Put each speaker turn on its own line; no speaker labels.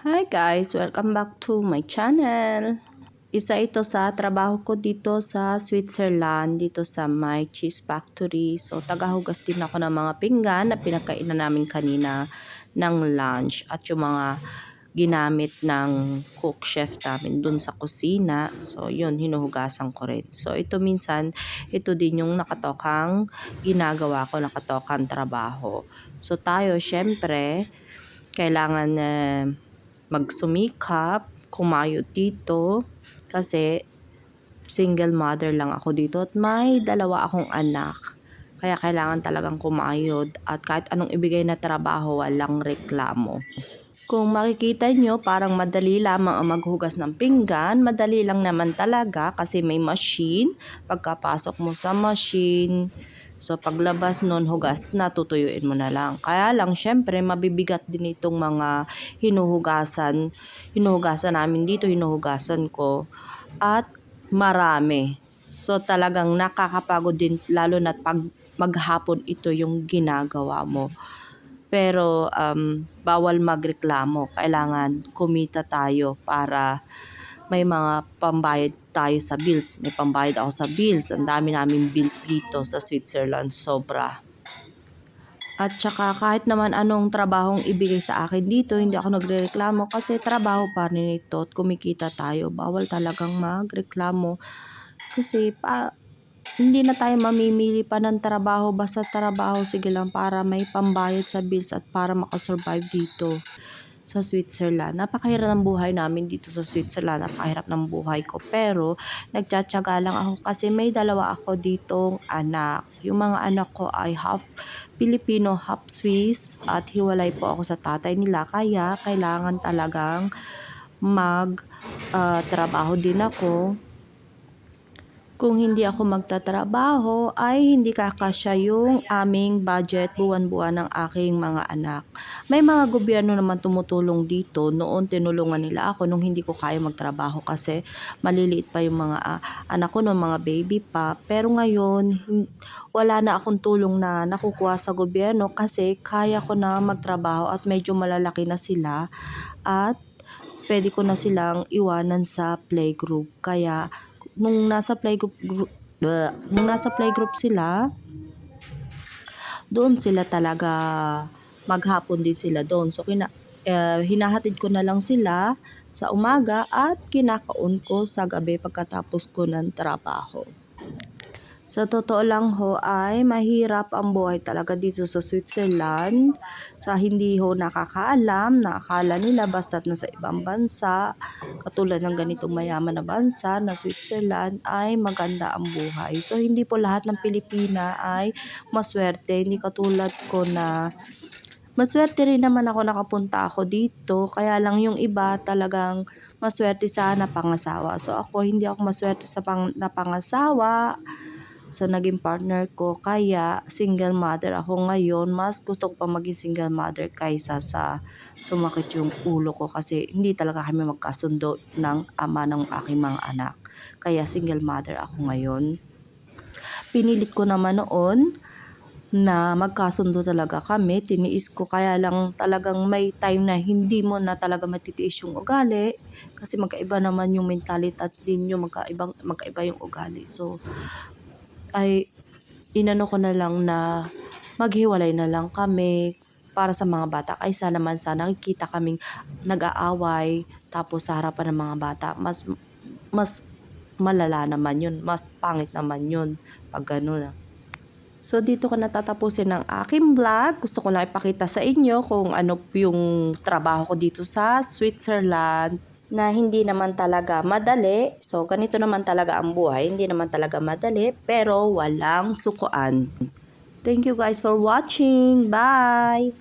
Hi guys! Welcome back to my channel. Isa ito sa trabaho ko dito sa Switzerland, dito sa My Cheese Factory. So, tagahugas din ako ng mga pinggan na pinagkainan namin kanina ng lunch at yung mga ginamit ng cook chef namin dun sa kusina. So, yun, hinuhugasan ko rin. So, ito minsan, ito din yung nakatokang ginagawa ko, nakatokang trabaho. So, tayo, syempre, kailangan eh, magsumikap, kumayo dito, kasi single mother lang ako dito at may dalawa akong anak. Kaya kailangan talagang kumayod at kahit anong ibigay na trabaho, walang reklamo. Kung makikita nyo, parang madali lamang ang maghugas ng pinggan. Madali lang naman talaga kasi may machine. Pagkapasok mo sa machine, so paglabas nun, hugas na, tutuyuin mo na lang. Kaya lang, syempre, mabibigat din itong mga hinuhugasan. Hinuhugasan namin dito, hinuhugasan ko. At marami. So talagang nakakapagod din, lalo na pag maghapon ito yung ginagawa mo. Pero um, bawal magreklamo. Kailangan kumita tayo para may mga pambayad tayo sa bills. May pambayad ako sa bills. Ang dami namin bills dito sa Switzerland. Sobra. At saka kahit naman anong trabahong ibigay sa akin dito, hindi ako nagrereklamo kasi trabaho pa rin ito at kumikita tayo. Bawal talagang magreklamo kasi pa, hindi na tayo mamimili pa ng trabaho basta trabaho sige lang para may pambayad sa bills at para makasurvive dito sa Switzerland. Napakahirap ng buhay namin dito sa Switzerland. Napakahirap ng buhay ko. Pero, nagtsatsaga lang ako kasi may dalawa ako ditong anak. Yung mga anak ko ay half Filipino, half Swiss at hiwalay po ako sa tatay nila. Kaya, kailangan talagang mag uh, trabaho din ako kung hindi ako magtatrabaho ay hindi kakasya yung aming budget buwan-buwan ng aking mga anak. May mga gobyerno naman tumutulong dito. Noon tinulungan nila ako nung hindi ko kaya magtrabaho kasi maliliit pa yung mga uh, anak ko noong mga baby pa. Pero ngayon wala na akong tulong na nakukuha sa gobyerno kasi kaya ko na magtrabaho at medyo malalaki na sila at pwede ko na silang iwanan sa playgroup. Kaya nung nasa playgroup group, uh, nung nasa playgroup sila, doon sila talaga maghapon din sila doon. So kina, uh, hinahatid ko na lang sila sa umaga at kinakaon ko sa gabi pagkatapos ko ng trabaho. Sa totoo lang ho ay mahirap ang buhay talaga dito sa Switzerland. Sa hindi ho nakakaalam, nakakala nila basta't nasa ibang bansa, katulad ng ganitong mayaman na bansa na Switzerland ay maganda ang buhay. So hindi po lahat ng Pilipina ay maswerte. Hindi katulad ko na Maswerte rin naman ako nakapunta ako dito, kaya lang yung iba talagang maswerte sa napangasawa. So ako hindi ako maswerte sa pang napangasawa sa naging partner ko. Kaya single mother ako ngayon. Mas gusto ko pa maging single mother kaysa sa sumakit yung ulo ko kasi hindi talaga kami magkasundo ng ama ng aking mga anak. Kaya single mother ako ngayon. Pinilit ko naman noon na magkasundo talaga kami. Tiniis ko kaya lang talagang may time na hindi mo na talaga matitiis yung ugali kasi magkaiba naman yung mentality at din yung magkaiba, magkaiba yung ugali. So, ay inano ko na lang na maghiwalay na lang kami para sa mga bata. Kaysa naman sa nakikita kaming nag-aaway tapos sa harapan ng mga bata mas mas malala naman yun mas pangit naman yun pag gano'n So dito ko natatapusin ang aking vlog. Gusto ko lang ipakita sa inyo kung ano yung trabaho ko dito sa Switzerland na hindi naman talaga madali. So, ganito naman talaga ang buhay. Hindi naman talaga madali, pero walang sukuan. Thank you guys for watching. Bye!